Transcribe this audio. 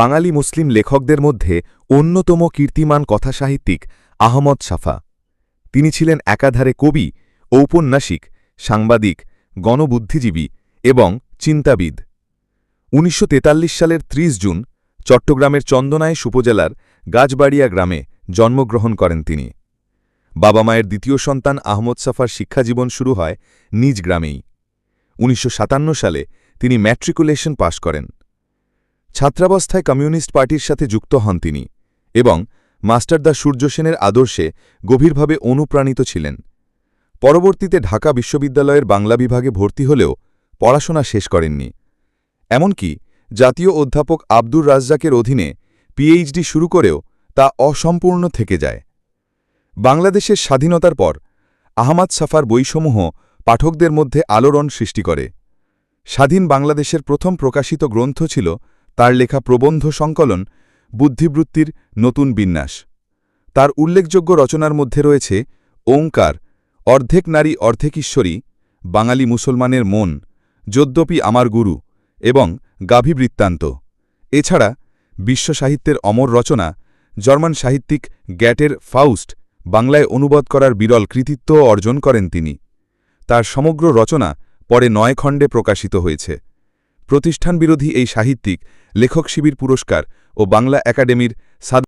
বাঙালি মুসলিম লেখকদের মধ্যে অন্যতম কীর্তিমান কথাসাহিত্যিক আহমদ সাফা তিনি ছিলেন একাধারে কবি, ঔপন্যাসিক, সাংবাদিক, গণবুদ্ধিজীবী এবং চিন্তাবিদ। উনিশশো তেতাল্লিশ সালের ৩০ জুন চট্টগ্রামের চন্দনাইশ উপজেলার গাছবাড়িয়া গ্রামে জন্মগ্রহণ করেন তিনি। বাবা মায়ের দ্বিতীয় সন্তান আহমদ সাফার শিক্ষাজীবন শুরু হয় নিজ গ্রামেই। উনিশশো সাতান্ন সালে তিনি ম্যাট্রিকুলেশন পাশ করেন। ছাত্রাবস্থায় কমিউনিস্ট পার্টির সাথে যুক্ত হন তিনি এবং মাস্টারদা সূর্য সেনের আদর্শে গভীরভাবে অনুপ্রাণিত ছিলেন। পরবর্তীতে ঢাকা বিশ্ববিদ্যালয়ের বাংলা বিভাগে ভর্তি হলেও পড়াশোনা শেষ করেননি। এমনকি জাতীয় অধ্যাপক আব্দুর রাজ্জাকের অধীনে পিএইচডি শুরু করেও তা অসম্পূর্ণ থেকে যায়। বাংলাদেশের স্বাধীনতার পর আহমাদ সাফার বইসমূহ পাঠকদের মধ্যে আলোড়ন সৃষ্টি করে। স্বাধীন বাংলাদেশের প্রথম প্রকাশিত গ্রন্থ ছিল তার লেখা প্রবন্ধ সংকলন বুদ্ধিবৃত্তির নতুন বিন্যাস। তার উল্লেখযোগ্য রচনার মধ্যে রয়েছে ওঙ্কার, অর্ধেক নারী, অর্ধেক ঈশ্বরী, বাঙালি মুসলমানের মন, যদ্যপি আমার গুরু এবং গাভী বৃত্তান্ত। এছাড়া বিশ্ব সাহিত্যের অমর রচনা জার্মান সাহিত্যিক গ্যাটের ফাউস্ট বাংলায় অনুবাদ করার বিরল কৃতিত্ব অর্জন করেন তিনি। তার সমগ্র রচনা পরে নয় খণ্ডে প্রকাশিত হয়েছে। প্রতিষ্ঠান বিরোধী এই সাহিত্যিক লেখক শিবির পুরস্কার ও বাংলা একাডেমির সাদ